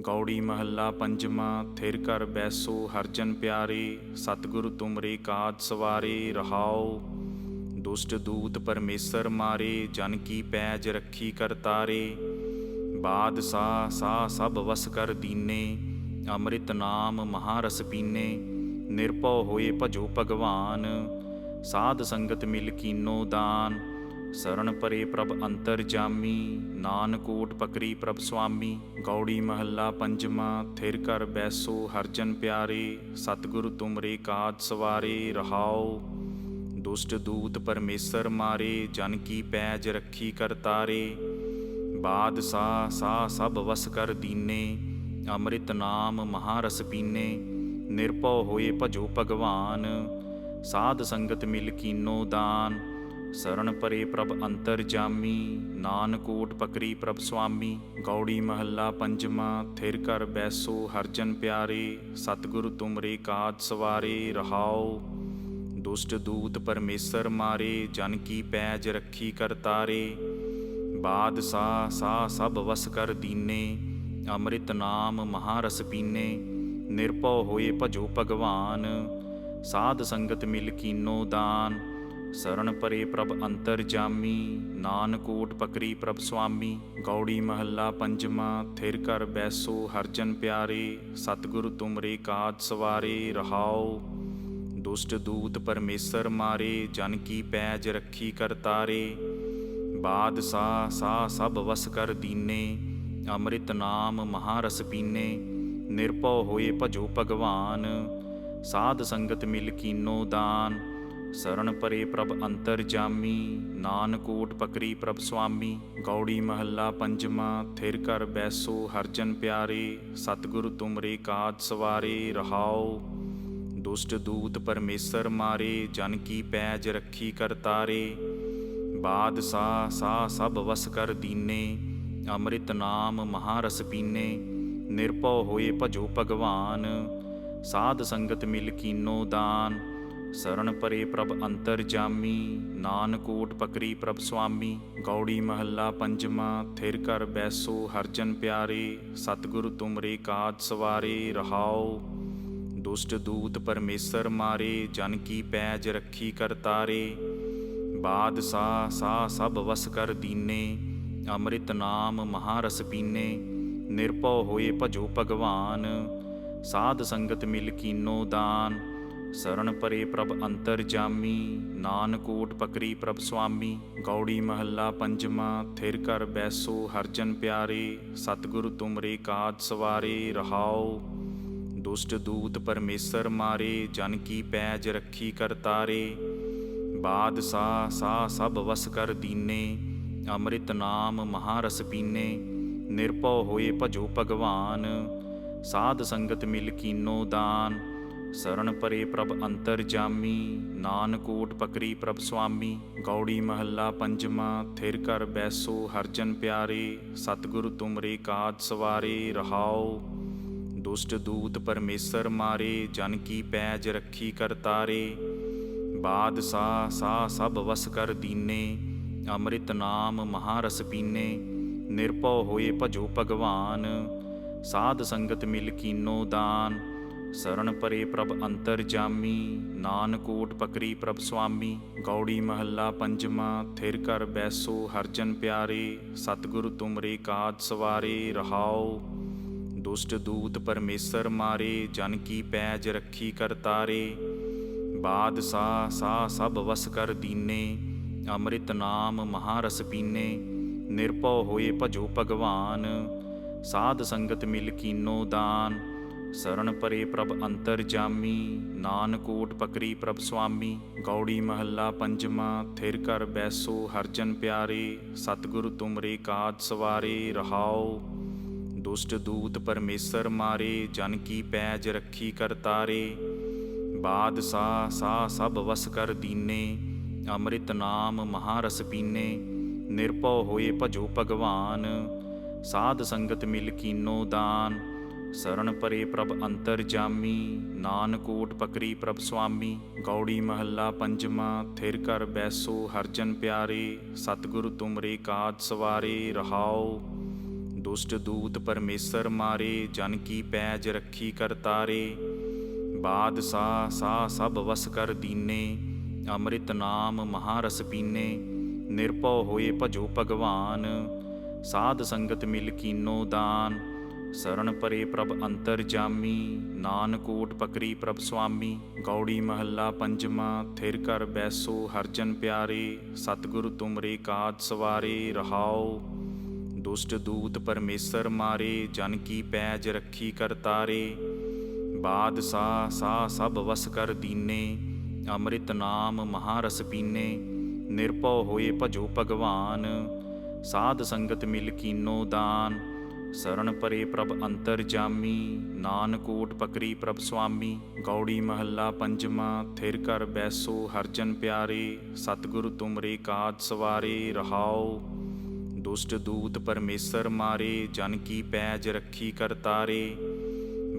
ਗੌੜੀ ਮਹੱਲਾ ਪੰਜਵਾਂ, ਥਿਰ ਕਰ ਬੈਸੋ ਹਰਜਨ ਪਿਆਰੇ, ਸਤਿਗੁਰ ਤੁਮਰੇ ਕਾਜ ਸਵਾਰੇ ਰਹਾਓ ਦੁਸ਼ਟ ਦੂਤ ਪਰਮੇਸ਼ਰ ਮਾਰੇ, ਜਨ ਕੀ ਪੈਜ ਰੱਖੀ ਕਰਤਾਰੇ ਬਾਦ ਸਾ ਸਾ ਸਭ ਵਸ ਕਰ ਦੀਨੇ, ਅੰਮ੍ਰਿਤ ਨਾਮ ਮਹਾਰਸ ਪੀਨੇ। ਨਿਰਭਉ ਹੋਏ ਭਜੋ ਭਗਵਾਨ, ਸਾਧ ਸੰਗਤ ਮਿਲ ਕੀਨੋ ਦਾਨ। ਸਰਣ ਪਰੇ ਪ੍ਰਭ ਅੰਤਰ ਜਾਮੀ ਨਾਨਕ ਕੋਟ ਪਕਰੀ ਪ੍ਰਭ ਸੁਆਮੀ, ਗੌੜੀ ਮਹੱਲਾ ਪੰਜਵਾਂ, ਥਿਰ ਕਰ ਬੈਸੋ ਹਰਜਨ ਪਿਆਰੇ, ਸਤਿਗੁਰ ਤੁਮਰੇ ਕਾਜ ਸਵਾਰੇ ਰਹਾਓ ਦੁਸ਼ਟ ਦੂਤ ਪਰਮੇਸ਼ਰ ਮਾਰੇ, ਜਨ ਕੀ ਪੈਜ ਰੱਖੀ ਕਰਤਾਰੇ ਬਾਦ ਸਾ ਸਾ ਸਭ ਵਸ ਕਰ ਦੀਨੇ, ਅੰਮ੍ਰਿਤ ਨਾਮ ਮਹਾਰਸ ਪੀਨੇ। ਨਿਰਭਉ ਹੋਏ ਭਜੋ ਭਗਵਾਨ, ਸਾਧ ਸੰਗਤ ਮਿਲ ਕੀਨੋ ਦਾਨ। ਸਰਣ ਪਰੇ ਪ੍ਰਭ ਅੰਤਰ ਜਾਮੀ ਨਾਨਕ ਕੋਟ ਪਕਰੀ ਪ੍ਰਭ ਸੁਆਮੀ, ਗੌੜੀ ਮਹੱਲਾ ਪੰਜਵਾਂ, ਥਿਰ ਕਰ ਬੈਸੋ ਹਰਜਨ ਪਿਆਰੇ, ਸਤਿਗੁਰ ਤੁਮਰੇ ਕਾਜ ਸਵਾਰੇ ਰਹਾਓ ਦੁਸ਼ਟ ਦੂਤ ਪਰਮੇਸ਼ਰ ਮਾਰੇ, ਜਨ ਕੀ ਪੈਜ ਰੱਖੀ ਕਰਤਾਰੇ ਬਾਦ ਸਾ ਸਾ ਸਭ ਵਸ ਕਰ ਦੀਨੇ, ਅੰਮ੍ਰਿਤ ਨਾਮ ਮਹਾਰਸ ਪੀਨੇ। ਨਿਰਭਉ ਹੋਏ ਭਜੋ ਭਗਵਾਨ, ਸਾਧ ਸੰਗਤ ਮਿਲ ਕੀਨੋ ਦਾਨ। ਸਰਣ ਪਰੇ ਪ੍ਰਭ ਅੰਤਰ ਜਾਮੀ ਨਾਨਕ ਕੋਟ ਪਕਰੀ ਪ੍ਰਭ ਸੁਆਮੀ, ਗੌੜੀ ਮਹੱਲਾ ਪੰਜਵਾਂ, ਥਿਰ ਕਰ ਬੈਸੋ ਹਰਜਨ ਪਿਆਰੇ, ਸਤਿਗੁਰ ਤੁਮਰੇ ਕਾਜ ਸਵਾਰੇ ਰਹਾਓ ਦੁਸ਼ਟ ਦੂਤ ਪਰਮੇਸ਼ਰ ਮਾਰੇ, ਜਨ ਕੀ ਪੈਜ ਰੱਖੀ ਕਰਤਾਰੇ ਬਾਦ ਸਾ ਸਾ ਸਭ ਵਸ ਕਰ ਦੀਨੇ, ਅੰਮ੍ਰਿਤ ਨਾਮ ਮਹਾਰਸ ਪੀਨੇ। ਨਿਰਭਉ ਹੋਏ ਭਜੋ ਭਗਵਾਨ, ਸਾਧ ਸੰਗਤ ਮਿਲ ਕੀਨੋ ਦਾਨ। ਸਰਣ ਪਰੇ ਪ੍ਰਭ ਅੰਤਰ ਜਾਮੀ ਨਾਨਕ ਕੋਟ ਪਕਰੀ ਪ੍ਰਭ ਸੁਆਮੀ, ਗੌੜੀ ਮਹੱਲਾ ਪੰਜਵਾਂ, ਥਿਰ ਕਰ ਬੈਸੋ ਹਰਜਨ ਪਿਆਰੇ, ਸਤਿਗੁਰ ਤੁਮਰੇ ਕਾਜ ਸਵਾਰੇ ਰਹਾਓ ਦੁਸ਼ਟ ਦੂਤ ਪਰਮੇਸ਼ਰ ਮਾਰੇ, ਜਨ ਕੀ ਪੈਜ ਰੱਖੀ ਕਰਤਾਰੇ ਬਾਦ ਸਾ ਸਾ ਸਭ ਵਸ ਕਰ ਦੀਨੇ, ਅੰਮ੍ਰਿਤ ਨਾਮ ਮਹਾਰਸ ਪੀਨੇ। ਨਿਰਭਉ ਹੋਏ ਭਜੋ ਭਗਵਾਨ, ਸਾਧ ਸੰਗਤ ਮਿਲ ਕੀਨੋ ਦਾਨ। ਸਰਣ ਪਰੇ ਪ੍ਰਭ ਅੰਤਰ ਜਾਮੀ ਨਾਨਕ ਕੋਟ ਪਕਰੀ ਪ੍ਰਭ ਸੁਆਮੀ, ਗੌੜੀ ਮਹੱਲਾ ਪੰਜਵਾਂ, ਥਿਰ ਕਰ ਬੈਸੋ ਹਰਜਨ ਪਿਆਰੇ, ਸਤਿਗੁਰ ਤੁਮਰੇ ਕਾਜ ਸਵਾਰੇ ਰਹਾਓ ਦੁਸ਼ਟ ਦੂਤ ਪਰਮੇਸ਼ਰ ਮਾਰੇ, ਜਨ ਕੀ ਪੈਜ ਰੱਖੀ ਕਰਤਾਰੇ ਬਾਦ ਸਾ ਸਾ ਸਭ ਵਸ ਕਰ ਦੀਨੇ, ਅੰਮ੍ਰਿਤ ਨਾਮ ਮਹਾਰਸ ਪੀਨੇ। ਨਿਰਭਉ ਹੋਏ ਭਜੋ ਭਗਵਾਨ, ਸਾਧ ਸੰਗਤ ਮਿਲ ਕੀਨੋ ਦਾਨ। ਸਰਣ ਪਰੇ ਪ੍ਰਭ ਅੰਤਰ ਜਾਮੀ ਨਾਨਕ ਕੋਟ ਪਕਰੀ ਪ੍ਰਭ ਸੁਆਮੀ, ਗੌੜੀ ਮਹੱਲਾ ਪੰਜਵਾਂ, ਥਿਰ ਕਰ ਬੈਸੋ ਹਰਜਨ ਪਿਆਰੇ, ਸਤਿਗੁਰ ਤੁਮਰੇ ਕਾਜ ਸਵਾਰੇ ਰਹਾਓ ਦੁਸ਼ਟ ਦੂਤ ਪਰਮੇਸ਼ਰ ਮਾਰੇ, ਜਨ ਕੀ ਪੈਜ ਰੱਖੀ ਕਰਤਾਰੇ ਬਾਦ ਸਾ ਸਾ ਸਭ ਵਸ ਕਰ ਦੀਨੇ, ਅੰਮ੍ਰਿਤ ਨਾਮ ਮਹਾਰਸ ਪੀਨੇ। ਨਿਰਭਉ ਹੋਏ ਭਜੋ ਭਗਵਾਨ, ਸਾਧ ਸੰਗਤ ਮਿਲ ਕੀਨੋ ਦਾਨ। ਸਰਣ ਪਰੇ ਪ੍ਰਭ ਅੰਤਰ ਜਾਮੀ ਨਾਨਕ ਕੋਟ ਪਕਰੀ ਪ੍ਰਭ ਸੁਆਮੀ, ਗੌੜੀ ਮਹੱਲਾ ਪੰਜਵਾਂ, ਥਿਰ ਕਰ ਬੈਸੋ ਹਰਜਨ ਪਿਆਰੇ, ਸਤਿਗੁਰ ਤੁਮਰੇ ਕਾਜ ਸਵਾਰੇ ਰਹਾਓ ਦੁਸ਼ਟ ਦੂਤ ਪਰਮੇਸ਼ਰ ਮਾਰੇ, ਜਨ ਕੀ ਪੈਜ ਰੱਖੀ ਕਰਤਾਰੇ ਬਾਦ ਸਾ ਸਾ ਸਭ ਵਸ ਕਰ ਦੀਨੇ, ਅੰਮ੍ਰਿਤ ਨਾਮ ਮਹਾਰਸ ਪੀਨੇ। ਨਿਰਭਉ ਹੋਏ ਭਜੋ ਭਗਵਾਨ, ਸਾਧ ਸੰਗਤ ਮਿਲ ਕੀਨੋ ਦਾਨ। ਸਰਣ ਪਰੇ ਪ੍ਰਭ ਅੰਤਰ ਜਾਮੀ ਨਾਨਕ ਕੋਟ ਪਕਰੀ ਪ੍ਰਭ ਸੁਆਮੀ, ਗੌੜੀ ਮਹੱਲਾ ਪੰਜਵਾਂ, ਥਿਰ ਕਰ ਬੈਸੋ ਹਰਜਨ ਪਿਆਰੇ, ਸਤਿਗੁਰ ਤੁਮਰੇ ਕਾਜ ਸਵਾਰੇ ਰਹਾਓ ਦੁਸ਼ਟ ਦੂਤ ਪਰਮੇਸ਼ਰ ਮਾਰੇ, ਜਨ ਕੀ ਪੈਜ ਰੱਖੀ ਕਰਤਾਰੇ ਬਾਦ ਸਾ ਸਾ ਸਭ ਵਸ ਕਰ ਦੀਨੇ, ਅੰਮ੍ਰਿਤ ਨਾਮ ਮਹਾਰਸ ਪੀਨੇ। ਨਿਰਭਉ ਹੋਏ ਭਜੋ ਭਗਵਾਨ, ਸਾਧ ਸੰਗਤ ਮਿਲ ਕੀਨੋ ਦਾਨ। ਸਰਣ ਪਰੇ ਪ੍ਰਭ ਅੰਤਰ ਜਾਮੀ ਨਾਨਕ ਕੋਟ ਪਕਰੀ ਪ੍ਰਭ ਸੁਆਮੀ ਗੌੜੀ ਮਹੱਲਾ ਪੰਜਵਾਂ, ਥਿਰ ਕਰ ਬੈਸੋ ਹਰਜਨ ਪਿਆਰੇ, ਸਤਿਗੁਰ ਤੁਮਰੇ ਕਾਜ ਸਵਾਰੇ ਰਹਾਓ ਦੁਸ਼ਟ ਦੂਤ ਪਰਮੇਸ਼ਰ ਮਾਰੇ, ਜਨ ਕੀ ਪੈਜ ਰੱਖੀ ਕਰਤਾਰੇ ਬਾਦ ਸਾ ਸਾ ਸਭ ਵਸ ਕਰ ਦੀਨੇ, ਅੰਮ੍ਰਿਤ ਨਾਮ ਮਹਾਰਸ ਪੀਨੇ। ਨਿਰਭਉ ਹੋਏ ਭਜੋ ਭਗਵਾਨ, ਸਾਧ ਸੰਗਤ ਮਿਲ ਕੀਨੋ ਦਾਨ। ਸਰਣ ਪਰੇ ਪ੍ਰਭ ਅੰਤਰ ਜਾਮੀ ਨਾਨਕ ਕੋਟ ਪਕਰੀ ਪ੍ਰਭ ਸੁਆਮੀ, ਗੌੜੀ ਮਹੱਲਾ ਪੰਜਵਾਂ, ਥਿਰ ਕਰ ਬੈਸੋ ਹਰਜਨ ਪਿਆਰੇ, ਸਤਿਗੁਰ ਤੁਮਰੇ ਕਾਜ ਸਵਾਰੇ ਰਹਾਓ ਦੁਸ਼ਟ ਦੂਤ ਪਰਮੇਸ਼ਰ ਮਾਰੇ, ਜਨ ਕੀ ਪੈਜ ਰੱਖੀ ਕਰਤਾਰੇ ਬਾਦਸ਼ਾਹ ਸਾ ਸਭ ਵਸ ਕਰ ਦੀਨੇ, ਅੰਮ੍ਰਿਤ ਨਾਮ ਮਹਾਰਸ ਪੀਨੇ। ਨਿਰਭਉ ਹੋਏ ਭਜੋ ਭਗਵਾਨ, ਸਾਧ ਸੰਗਤ ਮਿਲ ਕੀਨੋ ਦਾਨ। ਸਰਣ ਪਰੇ ਪ੍ਰਭ ਅੰਤਰ ਜਾਮੀ, ਨਾਨਕੋਟ ਪਕਰੀ ਪ੍ਰਭ ਸੁਆਮੀ, ਗੌੜੀ ਮਹੱਲਾ ਪੰਜਵਾਂ, ਥਿਰ ਕਰ ਬੈਸੋ ਹਰਜਨ ਪਿਆਰੇ, ਸਤਿਗੁਰ ਤੁਮਰੇ ਕਾਜ ਸਵਾਰੇ ਰਹਾਓ ਦੁਸ਼ਟ ਦੂਤ ਪਰਮੇਸ਼ਰ ਮਾਰੇ, ਜਨ ਕੀ ਪੈਜ ਰੱਖੀ ਕਰਤਾਰੇ ਬਾਦਸ਼ਾਹ ਸਾ ਸਭ ਵਸ ਕਰ ਦੀਨੇ, ਅੰਮ੍ਰਿਤ ਨਾਮ ਮਹਾਰਸ ਪੀਨੇ। ਨਿਰਭਉ ਹੋਏ ਭਜੋ ਭਗਵਾਨ, ਸਾਧ ਸੰਗਤ ਮਿਲ ਕੀਨੋ ਦਾਨ। ਸਰਣ ਪਰੇ ਪ੍ਰਭ ਅੰਤਰ ਜਾਮੀ, ਨਾਨਕੋਟ ਪਕਰੀ ਪ੍ਰਭ ਸੁਆਮੀ, ਗੌੜੀ ਮਹੱਲਾ ਪੰਜਵਾਂ, ਥਿਰ ਕਰ ਬੈਸੋ ਹਰਜਨ ਪਿਆਰੇ, ਸਤਿਗੁਰ ਤੁਮਰੇ ਕਾਜ ਸਵਾਰੇ ਰਹਾਓ ਦੁਸ਼ਟ ਦੂਤ ਪਰਮੇਸ਼ਰ ਮਾਰੇ, ਜਨ ਕੀ ਪੈਜ ਰੱਖੀ ਕਰਤਾਰੇ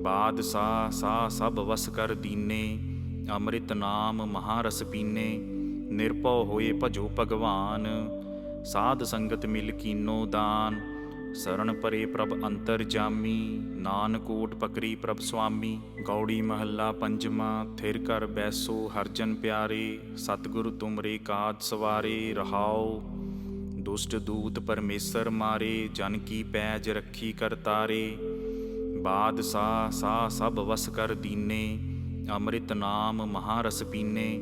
ਬਾਦਸ਼ਾਹ ਸਾ ਸਭ ਵਸ ਕਰ ਦੀਨੇ, ਅੰਮ੍ਰਿਤ ਨਾਮ ਮਹਾਰਸ ਪੀਨੇ। ਨਿਰਭਉ ਹੋਏ ਭਜੋ ਭਗਵਾਨ, ਸਾਧ ਸੰਗਤ ਮਿਲ ਕੀਨੋ ਦਾਨ। ਸਰਣ ਪਰੇ ਪ੍ਰਭ ਅੰਤਰ ਜਾਮੀ, ਨਾਨਕੋਟ ਪਕਰੀ ਪ੍ਰਭ ਸੁਆਮੀ, ਗੌੜੀ ਮਹੱਲਾ ਪੰਜਵਾਂ, ਥਿਰ ਕਰ ਬੈਸੋ ਹਰਜਨ ਪਿਆਰੇ, ਸਤਿਗੁਰ ਤੁਮਰੇ ਕਾਜ ਸਵਾਰੇ ਰਹਾਓ ਦੁਸ਼ਟ ਦੂਤ ਪਰਮੇਸ਼ਰ ਮਾਰੇ, ਜਨ ਕੀ ਪੈਜ ਰੱਖੀ ਕਰਤਾਰੇ ਬਾਦਸ਼ਾਹ ਸਾ ਸਭ ਵਸ ਕਰ ਦੀਨੇ, ਅੰਮ੍ਰਿਤ ਨਾਮ ਮਹਾਰਸ ਪੀਨੇ।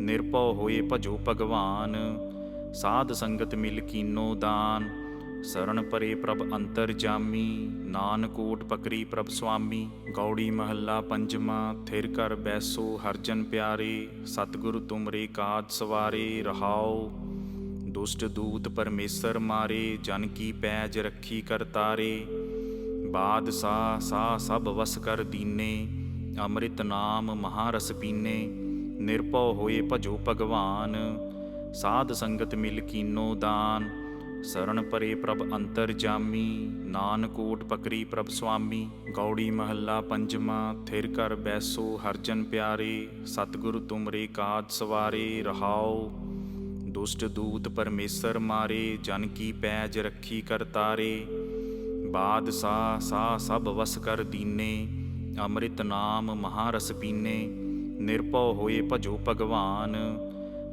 ਨਿਰਭਉ ਹੋਏ ਭਜੋ ਭਗਵਾਨ, ਸਾਧ ਸੰਗਤ ਮਿਲ ਕੀਨੋ ਦਾਨ। ਸਰਣ ਪਰੇ ਪ੍ਰਭ ਅੰਤਰ ਜਾਮੀ, ਨਾਨਕੋਟ ਪਕਰੀ ਪ੍ਰਭ ਸੁਆਮੀ, ਗੌੜੀ ਮਹੱਲਾ ਪੰਜਵਾਂ, ਥਿਰ ਕਰ ਬੈਸੋ ਹਰਜਨ ਪਿਆਰੇ, ਸਤਿਗੁਰ ਤੁਮਰੇ ਕਾਜ ਸਵਾਰੇ ਰਹਾਓ ਦੁਸ਼ਟ ਦੂਤ ਪਰਮੇਸ਼ਰ ਮਾਰੇ, ਜਨ ਕੀ ਪੈਜ ਰੱਖੀ ਕਰਤਾਰੇ ਬਾਦਸ਼ਾਹ ਸਾ ਸਭ ਵਸ ਕਰ ਦੀਨੇ, ਅੰਮ੍ਰਿਤ ਨਾਮ ਮਹਾਰਸ ਪੀਨੇ। ਨਿਰਭਉ ਹੋਏ ਭਜੋ ਭਗਵਾਨ, ਸਾਧ ਸੰਗਤ ਮਿਲ ਕੀਨੋ ਦਾਨ। ਸਰਣ ਪਰੇ ਪ੍ਰਭ ਅੰਤਰ ਜਾਮੀ, ਨਾਨਕੋਟ ਪਕਰੀ ਪ੍ਰਭ ਸੁਆਮੀ, ਗੌੜੀ ਮਹੱਲਾ ਪੰਜਵਾਂ, ਥਿਰ ਕਰ ਬੈਸੋ ਹਰਜਨ ਪਿਆਰੇ, ਸਤਿਗੁਰ ਤੁਮਰੇ ਕਾਜ ਸਵਾਰੇ ਰਹਾਓ ਦੁਸ਼ਟ ਦੂਤ ਪਰਮੇਸ਼ਰ ਮਾਰੇ, ਜਨ ਕੀ ਪੈਜ ਰੱਖੀ ਕਰਤਾਰੇ ਬਾਦਸ਼ਾਹ ਸਾ ਸਭ ਵਸ ਕਰ ਦੀਨੇ, ਅੰਮ੍ਰਿਤ ਨਾਮ ਮਹਾਰਸ ਪੀਨੇ। ਨਿਰਭਉ ਹੋਏ ਭਜੋ ਭਗਵਾਨ,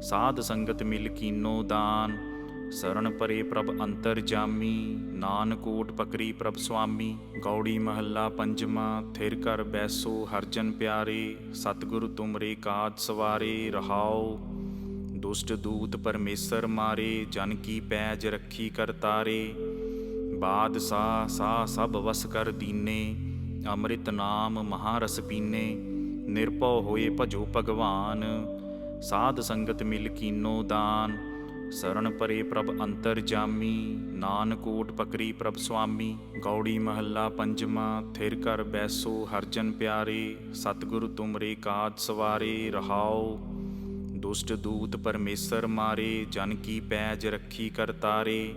ਸਾਧ ਸੰਗਤ ਮਿਲ ਕੀਨੋ ਦਾਨ। ਸਰਣ ਪਰੇ ਪ੍ਰਭ ਅੰਤਰ ਜਾਮੀ, ਨਾਨਕੋਟ ਪਕਰੀ ਪ੍ਰਭ ਸੁਆਮੀ, ਗੌੜੀ ਮਹੱਲਾ ਪੰਜਵਾਂ, ਥਿਰ ਕਰ ਬੈਸੋ ਹਰਜਨ ਪਿਆਰੇ, ਸਤਿਗੁਰ ਤੁਮਰੇ ਕਾਜ ਸਵਾਰੇ ਰਹਾਓ ਦੁਸ਼ਟ ਦੂਤ ਪਰਮੇਸ਼ਰ ਮਾਰੇ, ਜਨ ਕੀ ਪੈਜ ਰੱਖੀ ਕਰਤਾਰੇ ਬਾਦਸ਼ਾਹ ਸਾ ਸਭ ਵਸ ਕਰ ਦੀਨੇ, ਅੰਮ੍ਰਿਤ ਨਾਮ ਮਹਾਰਸ ਪੀਨੇ। ਨਿਰਭਉ ਹੋਏ ਭਜੋ ਭਗਵਾਨ, ਸਾਧ ਸੰਗਤ ਮਿਲ ਕੀਨੋ ਦਾਨ। ਸਰਣ ਪਰੇ ਪ੍ਰਭ ਅੰਤਰ ਜਾਮੀ, ਨਾਨਕੋਟ ਪਕਰੀ ਪ੍ਰਭ ਸੁਆਮੀ, ਗੌੜੀ ਮਹੱਲਾ ਪੰਜਵਾਂ, ਥਿਰ ਕਰ ਬੈਸੋ ਹਰਜਨ ਪਿਆਰੇ, ਸਤਿਗੁਰ ਤੁਮਰੇ ਕਾਜ ਸਵਾਰੇ ਰਹਾਓ ਦੁਸ਼ਟ ਦੂਤ ਪਰਮੇਸ਼ਰ ਮਾਰੇ, ਜਨ ਕੀ ਪੈਜ ਰੱਖੀ ਕਰਤਾਰੇ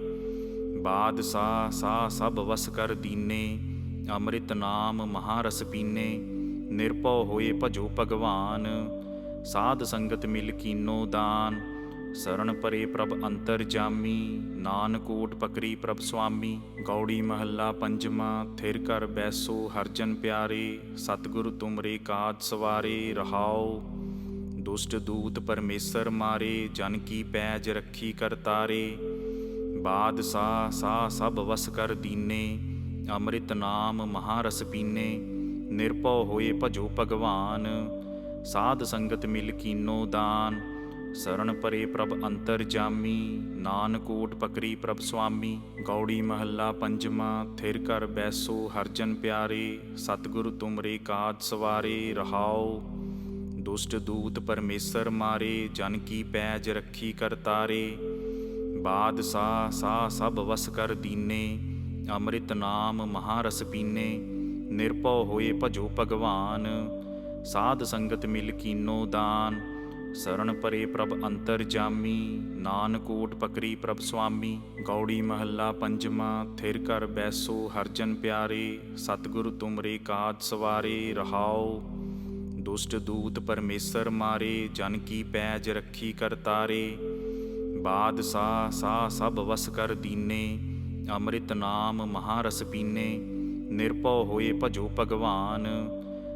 ਬਾਦਸ਼ਾਹ ਸਾ ਸਭ ਵਸ ਕਰ ਦੀਨੇ, ਅੰਮ੍ਰਿਤ ਨਾਮ ਮਹਾਰਸ ਪੀਨੇ। ਨਿਰਭਉ ਹੋਏ ਭਜੋ ਭਗਵਾਨ, ਸਾਧ ਸੰਗਤ ਮਿਲ ਕੀਨੋ ਦਾਨ। ਸਰਣ ਪਰੇ ਪ੍ਰਭ ਅੰਤਰ ਜਾਮੀ, ਨਾਨਕੋਟ ਪਕਰੀ ਪ੍ਰਭ ਸੁਆਮੀ, ਗੌੜੀ ਮਹੱਲਾ ਪੰਜਵਾਂ, ਥਿਰ ਕਰ ਬੈਸੋ ਹਰਜਨ ਪਿਆਰੇ, ਸਤਿਗੁਰ ਤੁਮਰੇ ਕਾਜ ਸਵਾਰੇ ਰਹਾਓ ਦੁਸ਼ਟ ਦੂਤ ਪਰਮੇਸ਼ਰ ਮਾਰੇ, ਜਨ ਕੀ ਪੈਜ ਰੱਖੀ ਕਰਤਾਰੇ ਬਾਦਸ਼ਾਹ ਸਾ ਸਭ ਵਸ ਕਰ ਦੀਨੇ, ਅੰਮ੍ਰਿਤ ਨਾਮ ਮਹਾਰਸ ਪੀਨੇ। ਨਿਰਭਉ ਹੋਏ ਭਜੋ ਭਗਵਾਨ, ਸਾਧ ਸੰਗਤ ਮਿਲ ਕੀਨੋ ਦਾਨ। ਸਰਣ ਪਰੇ ਪ੍ਰਭ ਅੰਤਰ ਜਾਮੀ, ਨਾਨਕੋਟ ਪਕਰੀ ਪ੍ਰਭ ਸੁਆਮੀ, ਗੌੜੀ ਮਹੱਲਾ ਪੰਜਵਾਂ, ਥਿਰ ਕਰ ਬੈਸੋ ਹਰਜਨ ਪਿਆਰੇ, ਸਤਿਗੁਰ ਤੁਮਰੇ ਕਾਜ ਸਵਾਰੇ ਰਹਾਓ ਦੁਸ਼ਟ ਦੂਤ ਪਰਮੇਸ਼ਰ ਮਾਰੇ, ਜਨ ਕੀ ਪੈਜ ਰੱਖੀ ਕਰਤਾਰੇ ਬਾਦਸ਼ਾਹ ਸਾ ਸਭ ਵਸ ਕਰ ਦੀਨੇ, ਅੰਮ੍ਰਿਤ ਨਾਮ ਮਹਾਰਸ ਪੀਨੇ। ਨਿਰਭਉ ਹੋਏ ਭਜੋ ਭਗਵਾਨ, ਸਾਧ ਸੰਗਤ ਮਿਲ ਕੀਨੋ ਦਾਨ। ਸਰਣ ਪਰੇ ਪ੍ਰਭ ਅੰਤਰ ਜਾਮੀ, ਨਾਨਕੋਟ ਪਕਰੀ ਪ੍ਰਭ ਸੁਆਮੀ, ਗੌੜੀ ਮਹੱਲਾ ਪੰਜਵਾਂ, ਥਿਰ ਕਰ ਬੈਸੋ ਹਰਜਨ ਪਿਆਰੇ, ਸਤਿਗੁਰ ਤੁਮਰੇ ਕਾਜ ਸਵਾਰੇ ਰਹਾਓ ਦੁਸ਼ਟ ਦੂਤ ਪਰਮੇਸ਼ਰ ਮਾਰੇ, ਜਨ ਕੀ ਪੈਜ ਰੱਖੀ ਕਰਤਾਰੇ ਬਾਦਸ਼ਾਹ ਸਾ ਸਭ ਵਸ ਕਰ ਦੀਨੇ, ਅੰਮ੍ਰਿਤ ਨਾਮ ਮਹਾਰਸ ਪੀਨੇ। ਨਿਰਭਉ ਹੋਏ ਭਜੋ ਭਗਵਾਨ,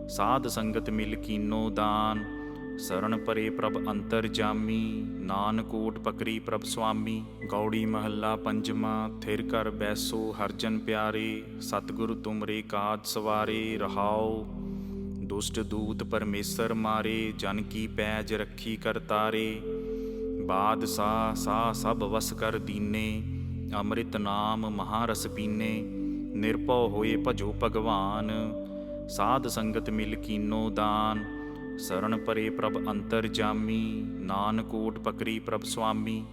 ਸਾਧ ਸੰਗਤ ਮਿਲ ਕੀਨੋ ਦਾਨ। ਸਰਣ ਪਰੇ ਪ੍ਰਭ ਅੰਤਰ ਜਾਮੀ ਨਾਨਕ ਓਟ ਪਕਰੀ ਪ੍ਰਭ ਸੁਆਮੀ, ਗੌੜੀ ਮਹੱਲਾ ਪੰਜਵਾਂ, ਥਿਰ ਕਰ ਬੈਸੋ ਹਰਜਨ ਪਿਆਰੇ, ਸਤਿਗੁਰ ਤੁਮਰੇ ਕਾਜ ਸਵਾਰੇ ਰਹਾਓ ਦੁਸ਼ਟ ਦੂਤ ਪਰਮੇਸ਼ਰ ਮਾਰੇ, ਜਨ ਕੀ ਪੈਜ ਰੱਖੀ ਕਰਤਾਰੇ ਬਾਦਸ਼ਾਹ ਸਾ ਸਭ ਵਸ ਕਰ ਦੀਨੇ, ਅੰਮ੍ਰਿਤ ਨਾਮ ਮਹਾਰਸ ਪੀਨੇ। ਨਿਰਭਉ ਹੋਏ ਭਜੋ ਭਗਵਾਨ, ਸਾਧ ਸੰਗਤ ਮਿਲ ਕੀਨੋ ਦਾਨ। ਸਰਣ ਪਰੇ ਪ੍ਰਭ ਅੰਤਰ ਜਾਮੀ ਨਾਨਕ ਪਕਰੀ ਪ੍ਰਭ ਸੁਆਮੀ।